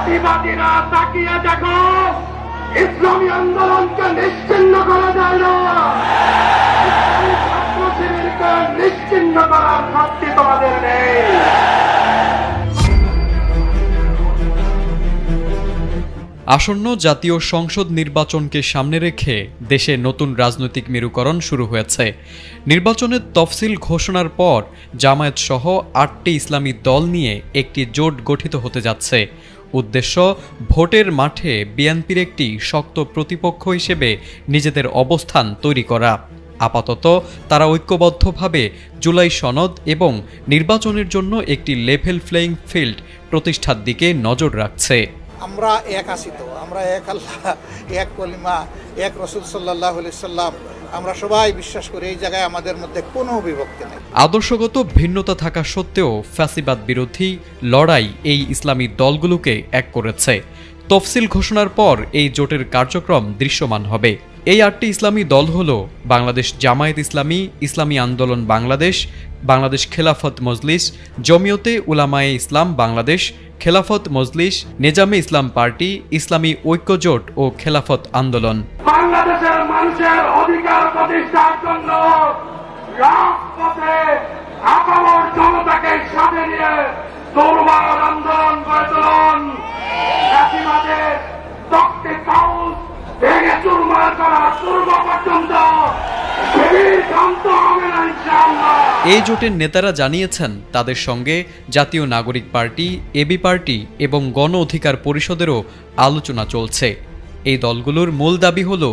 জাতিবাদীরা তাকিয়ে দেখো, ইসলামী আন্দোলনকে নিশ্চিন্ন করা যায় না। নিশ্চিন্ন করার শক্তি তোমাদের নেই। আসন্ন জাতীয় সংসদ নির্বাচনকে সামনে রেখে দেশে নতুন রাজনৈতিক মেরুকরণ শুরু হয়েছে। নির্বাচনের তফসিল ঘোষণার পর জামায়াত সহ আটটি ইসলামী দল নিয়ে একটি জোট গঠিত হতে যাচ্ছে। উদ্দেশ্য, ভোটের মাঠে বিএনপির একটি শক্ত প্রতিপক্ষ হিসেবে নিজেদের অবস্থান তৈরি করা। আপাতত তারা ঐক্যবদ্ধভাবে জুলাই সনদ এবং নির্বাচনের জন্য একটি লেভেল প্লেয়িং ফিল্ড প্রতিষ্ঠার দিকে নজর রাখছে। আমরা এক আছি তো, আমরা এক আল্লাহ, এক কলিমা, এক রসুল সাল্লাহ সাল্লাম আমরা সবাই বিশ্বাস করি এই জায়গায় আমাদের মধ্যে কোনো বিভক্তি নেই। আদর্শগত ভিন্নতা থাকা সত্ত্বেও ফ্যাসিবাদ বিরোধী লড়াই এই ইসলামী দলগুলোকে এক করেছে। তফসিল ঘোষণার পর এই জোটের কার্যক্রম দৃশ্যমান হবে। এই আটটি ইসলামী দল হল বাংলাদেশ জামায়াত ইসলামী ইসলামী আন্দোলন বাংলাদেশ বাংলাদেশ খেলাফত মজলিস, জমিয়তে উলামায়ে ইসলাম বাংলাদেশ, খেলাফত মজলিস, নেজামে ইসলাম পার্টি, ইসলামী ঐক্যজোট ও খেলাফত আন্দোলন। বাংলাদেশের মানুষের অধিকার প্রতিষ্ঠার জন্য রাজপথে এই জোটের নেতারা জানিয়েছেন, তাদের সঙ্গে জাতীয় নাগরিক পার্টি, এবি পার্টি এবং গণ অধিকার পরিষদেরও আলোচনা চলছে। এই দলগুলোর মূল দাবি হল,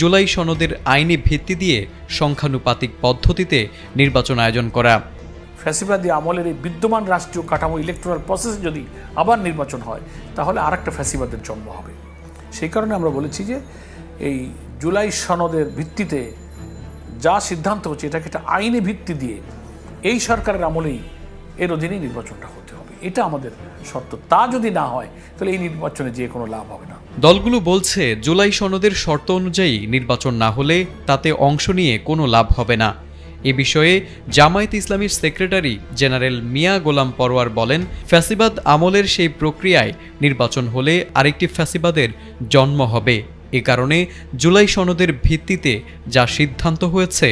জুলাই সনদের আইনি ভিত্তি দিয়ে সংখ্যানুপাতিক পদ্ধতিতে নির্বাচন আয়োজন করা। ফ্যাসিবাদী আমলের এই বিদ্যমান রাষ্ট্রীয় কাঠামো ইলেকট্রাল প্রসেসে যদি আবার নির্বাচন হয়, তাহলে আর একটা ফ্যাসিবাদের জন্ম হবে। সেই কারণে আমরা বলেছি যে, এই জুলাই সনদের ভিত্তিতে যা সিদ্ধান্ত হচ্ছে, এটাকে একটা আইনি ভিত্তি দিয়ে এই সরকারের আমলেই এর অধীনেই নির্বাচনটা হতে হবে। এটা আমাদের শর্ত। তা যদি না হয়, তাহলে এই নির্বাচনে যে কোনো লাভ হবে না। দলগুলো বলছে, জুলাই সনদের শর্ত অনুযায়ী নির্বাচন না হলে তাতে অংশ নিয়ে কোনো লাভ হবে না। এ বিষয়ে জামায়াত ইসলামীর সেক্রেটারি জেনারেল মিয়া গোলাম পরওয়ার বলেন, ফ্যাসিবাদ আমলের সেই প্রক্রিয়ায় নির্বাচন হলে আরেকটি ফ্যাসিবাদের জন্ম হবে। এ কারণে জুলাই সনদের ভিত্তিতে যা সিদ্ধান্ত হয়েছে,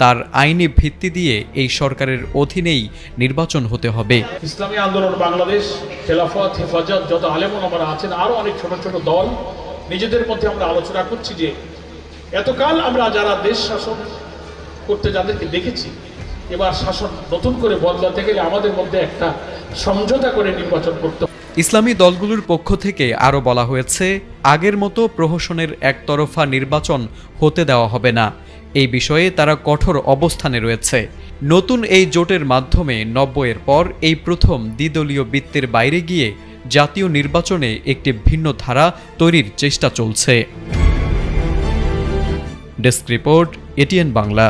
তার আইনি ভিত্তি দিয়ে এই সরকারের অধীনেই নির্বাচন হতে হবে ইসলামী আন্দোলন বাংলাদেশ, খেলাফত, হেফাজত যত আলেমন আমরা আছেন আরও অনেক ছোট ছোট দল নিজেদের মধ্যে আমরা আলোচনা করছি যে এতকাল আমরা যারা দেশ শাসন করতে যাদেরকে দেখেছি, এবার শাসন নতুন করে বদলাতে গেলে আমাদের মধ্যে একটা সমঝোতা করে নির্বাচন করতে। ইসলামী দলগুলোর পক্ষ থেকে আরও বলা হয়েছে, আগের মতো প্রহসনের একতরফা নির্বাচন হতে দেওয়া হবে না। এই বিষয়ে তারা কঠোর অবস্থানে রয়েছে। নতুন এই জোটের মাধ্যমে নব্বইয়ের পর এই প্রথম দ্বিদলীয় বৃত্তের বাইরে গিয়ে জাতীয় নির্বাচনে একটি ভিন্ন ধারা তৈরির চেষ্টা চলছে। Desk report, ATN Bangla.